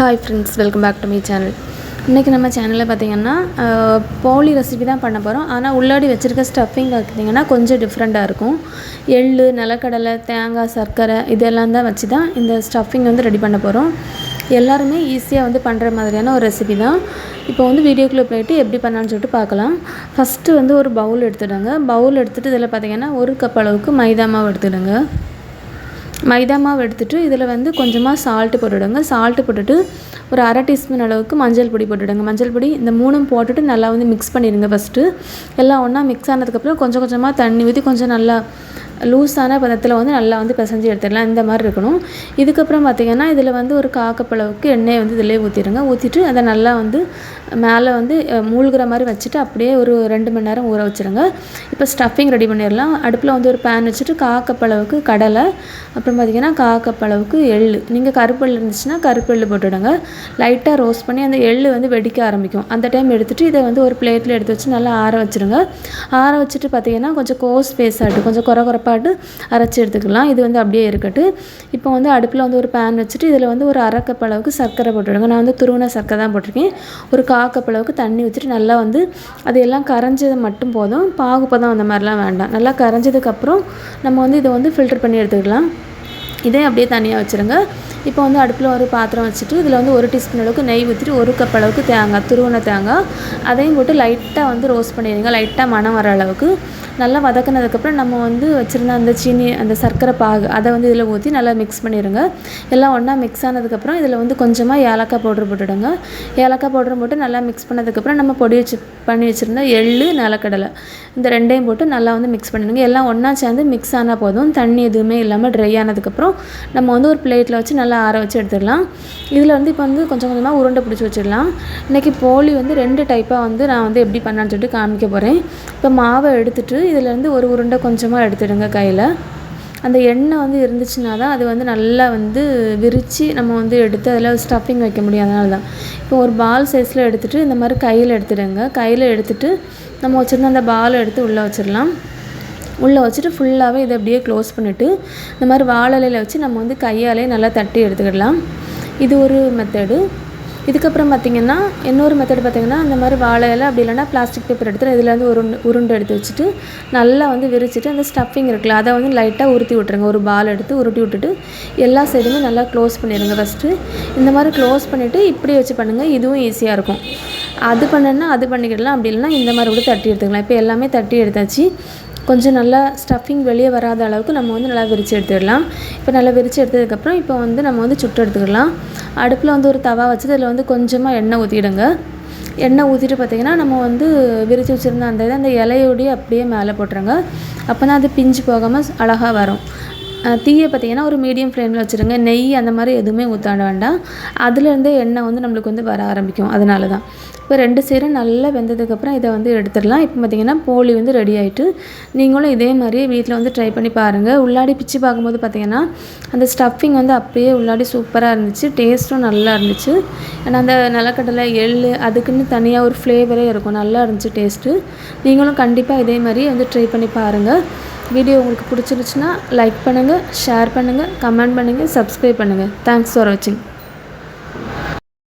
Hi friends welcome back to my channel இன்றைக்கி நம்ம சேனலில் பார்த்தீங்கன்னா போலி ரெசிபி தான் பண்ண போகிறோம் ஆனால் உள்ளாடி வச்சுருக்க ஸ்டஃபிங் பார்த்திங்கன்னா கொஞ்சம் டிஃப்ரெண்ட்டாக இருக்கும். எள் நிலக்கடலை தேங்காய் சர்க்கரை இதெல்லாம் தான் வச்சு தான் இந்த ஸ்டஃபிங் வந்து ரெடி பண்ண போகிறோம் எல்லாருமே ஈஸியாக வந்து பண்ணுற மாதிரியான ஒரு ரெசிபி தான். இப்போ வந்து வீடியோக்குள்ளே போயிட்டு எப்படி பண்ணான்னு சொல்லிட்டு பார்க்கலாம் ஃபஸ்ட்டு வந்து ஒரு பவுல் எடுத்துடுங்க. பவுல் எடுத்துகிட்டு இதில் பார்த்தீங்கன்னா ஒரு கப் அளவுக்கு மைதா மாவு எடுத்துடுங்க. மைதா மாவு எடுத்துட்டு இதில் வந்து கொஞ்சமாக சால்ட்டு போட்டுவிடுங்க சால்ட்டு போட்டுட்டு ஒரு அரை டீஸ்பூன் அளவுக்கு மஞ்சள் பொடி போட்டுவிடுங்க மஞ்சள் பொடி இந்த மூணும் போட்டுட்டு நல்லா வந்து மிக்ஸ் பண்ணிடுங்க ஃபஸ்ட்டு எல்லாம் ஒன்றா மிக்ஸ் ஆனதுக்கப்புறம் கொஞ்சம் கொஞ்சமாக தண்ணி ஊற்றி கொஞ்சம் நல்லா லூஸான பதத்தில் வந்து நல்லா வந்து பிசைஞ்சு எடுத்துடலாம் இந்த மாதிரி இருக்கணும். இதுக்கப்புறம் பார்த்திங்கன்னா இதில் வந்து ஒரு காக்கப்பளவுக்கு எண்ணெயை வந்து இதிலே ஊற்றிடுங்க ஊற்றிட்டு அதை நல்லா வந்து மேலே வந்து மூழ்கிற மாதிரி வச்சுட்டு அப்படியே ஒரு ரெண்டு மணி நேரம் ஊற வச்சுருங்க. இப்போ ஸ்டஃபிங் ரெடி பண்ணிடலாம். அடுப்பில் வந்து ஒரு பேன் வச்சுட்டு காக்கப்பளவுக்கு கடலை அப்புறம் பார்த்திங்கன்னா காக்கப்பளவுக்கு எள்ளு. நீங்கள் கருப்பெள் இருந்துச்சுன்னா கருப்பெள்ளு போட்டுவிடுங்க லைட்டாக ரோஸ்ட் பண்ணி அந்த எள்ளு வந்து வெடிக்க ஆரம்பிக்கும். அந்த டைம் எடுத்துகிட்டு இதை வந்து ஒரு பிளேட்டில் எடுத்து வச்சு நல்லா ஆற வச்சுருங்க. ஆற வச்சுட்டு பார்த்தீங்கன்னா கொஞ்சம் கோஸ் பேஸாட்டு கொஞ்சம் குறை குறைப்பாட்டு அரைச்சி எடுத்துக்கலாம். இது வந்து அப்படியே இருக்கட்டும். இப்போ வந்து அடுப்பில் வந்து ஒரு பேன் வச்சுட்டு இதில் வந்து ஒரு அரை கப் அளவுக்கு சர்க்கரை போட்டுவிடுங்க நான் வந்து துருவின சர்க்கரை தான் போட்டிருக்கேன். ஒரு கா கப் அளவுக்கு தண்ணி வச்சுட்டு நல்லா வந்து அது எல்லாம் கரைஞ்சது மட்டும் போதும். பாகுப்பதம் அந்த மாதிரிலாம் வேண்டாம். நல்லா கரைஞ்சதுக்கப்புறம் நம்ம வந்து இதை வந்து ஃபில்டர் பண்ணி எடுத்துக்கலாம். இதே அப்படியே தனியாக வச்சுருங்க. இப்போ வந்து அடுப்பில் ஒரு பாத்திரம் வச்சுட்டு இதில் வந்து ஒரு டீஸ்பூன் அளவுக்கு நெய் ஊற்றிட்டு ஒரு கப் அளவுக்கு தேங்காய் துருவன தேங்காய். அதையும் போட்டு லைட்டாக வந்து ரோஸ்ட் பண்ணிடுங்க. லைட்டாக மணம் வர அளவுக்கு. நல்லா வதக்குனதுக்கப்புறம் நம்ம வந்து வச்சுருந்த அந்த சீனி அந்த சர்க்கரை பாகு அதை வந்து இதில் ஊற்றி நல்லா மிக்ஸ் பண்ணிடுங்க. எல்லாம் ஒன்றா மிக்ஸ் ஆனதுக்கப்புறம் இதில் வந்து கொஞ்சமாக ஏலக்காய் பவுட்ரு போட்டுடுங்க. ஏலக்காய் பவுட்ரு போட்டு நல்லா மிக்ஸ் பண்ணதுக்கப்புறம் நம்ம பொடி வச்சு பண்ணி வச்சுருந்த எள்ளு நிலக்கடலை இந்த ரெண்டையும் போட்டு நல்லா வந்து மிக்ஸ் பண்ணிடுங்க. எல்லாம் ஒன்றா சேர்ந்து மிக்ஸ் ஆனால் போதும். தண்ணி எதுவுமே இல்லாமல் ட்ரை ஆனதுக்கப்புறம் நம்ம வந்து ஒரு பிளேட்டில் வச்சு நல்லா நல்லா ஆற வச்சு எடுத்துடலாம். இதில் வந்து இப்போ வந்து கொஞ்சம் கொஞ்சமாக உருண்டை பிடிச்சி வச்சிடலாம். இன்றைக்கி போலி வந்து ரெண்டு டைப்பாக வந்து நான் வந்து எப்படி பண்ணான்னு சொல்லிட்டு காமிக்க போகிறேன் இப்போ மாவை எடுத்துகிட்டு இதிலேருந்து ஒரு உருண்டை கொஞ்சமாக எடுத்துடுங்க கையில். அந்த எண்ணெய் வந்து இருந்துச்சுன்னா தான் அது வந்து நல்லா வந்து விரித்து நம்ம வந்து எடுத்து அதில் ஸ்டஃபிங் வைக்க முடியும். அதனால தான். இப்போ ஒரு பால் சைஸில் எடுத்துகிட்டு இந்த மாதிரி கையில் எடுத்துடுங்க. கையில் எடுத்துகிட்டு நம்ம வச்சுருந்த அந்த பாலை எடுத்து உள்ளே வச்சிடலாம். உள்ளே வச்சுட்டு ஃபுல்லாகவே இதை அப்படியே க்ளோஸ் பண்ணிவிட்டு இந்த மாதிரி வாழலையில் வச்சு நம்ம வந்து கையாலே நல்லா தட்டி எடுத்துக்கிடலாம். இது ஒரு மெத்தடு இதுக்கப்புறம் பார்த்திங்கன்னா இன்னொரு மெத்தட் பார்த்திங்கன்னா இந்த மாதிரி வாழை இலை அப்படி இல்லைன்னா பிளாஸ்டிக் பேப்பர் எடுத்துகிட்டு இதில் வந்து ஒரு உருண்டை எடுத்து வச்சுட்டு நல்லா வந்து விரிச்சிட்டு அந்த ஸ்டஃபிங் இருக்குல்ல அதை வந்து லைட்டாக உருட்டி விட்ருங்க ஒரு பால் எடுத்து உருட்டி விட்டுட்டு எல்லா சைடுமே நல்லா க்ளோஸ் பண்ணிடுங்க ஃபஸ்ட்டு இந்த மாதிரி க்ளோஸ் பண்ணிவிட்டு இப்படி வச்சு பண்ணுங்கள் இதுவும் ஈஸியாக இருக்கும். அது பண்ணுன்னா அது பண்ணிக்கிடலாம். அப்படி இல்லைன்னா இந்த மாதிரி கூட தட்டி எடுத்துக்கலாம். இப்போ எல்லாமே தட்டி எடுத்தாச்சு. கொஞ்சம் நல்லா ஸ்டஃபிங் வெளியே வராத அளவுக்கு நம்ம வந்து நல்லா விரித்து எடுத்துடலாம். இப்போ நல்லா விரித்து எடுத்ததுக்கப்புறம் இப்போ வந்து நம்ம வந்து சுட்டு எடுத்துக்கலாம். அடுப்பில் வந்து ஒரு தவா வச்சு அதில் வந்து கொஞ்சமாக எண்ணெய் ஊற்றிடுங்க. எண்ணெய் ஊற்றிட்டு பார்த்தீங்கன்னா நம்ம வந்து விரித்து வச்சுருந்த அந்த இதை அந்த இலையோடய அப்படியே மேலே போட்டுருங்க. அப்போ தான் அது பிஞ்சு போகாமல் அழகாக வரும். தீயை பார்த்தீங்கன்னா ஒரு மீடியம் ஃப்ளேமில் வச்சுருங்க. நெய் அந்த மாதிரி எதுவுமே ஊற்றாட வேண்டாம். அதுலேருந்தே எண்ணெய் வந்து நம்மளுக்கு வந்து வர ஆரம்பிக்கும். அதனால தான் இப்போ ரெண்டு சைடும் நல்லா வெந்ததுக்கப்புறம் இதை வந்து எடுத்துடலாம். இப்போ பார்த்திங்கன்னா போலி வந்து ரெடி ஆகிட்டு நீங்களும் இதே மாதிரி வீட்டில் வந்து ட்ரை பண்ணி பாருங்கள் உள்ளாடி பிச்சு பார்க்கும்போது பார்த்திங்கன்னா அந்த ஸ்டஃபிங் வந்து அப்படியே உள்ளாடி சூப்பராக இருந்துச்சு. டேஸ்ட்டும் நல்லா இருந்துச்சு. ஏன்னா அந்த நிலக்கடலை எள் அதுக்குன்னு தனியாக ஒரு ஃப்ளேவரே இருக்கும். நல்லா இருந்துச்சு டேஸ்ட்டு நீங்களும் கண்டிப்பாக இதே மாதிரி வந்து ட்ரை பண்ணி பாருங்கள் வீடியோ உங்களுக்கு பிடிச்சிருச்சுன்னா லைக் பண்ணுங்கள் ஷேர் பண்ணுங்கள் கமெண்ட் பண்ணுங்கள் சப்ஸ்கிரைப் பண்ணுங்கள் தேங்க்ஸ் ஃபார் வாட்சிங்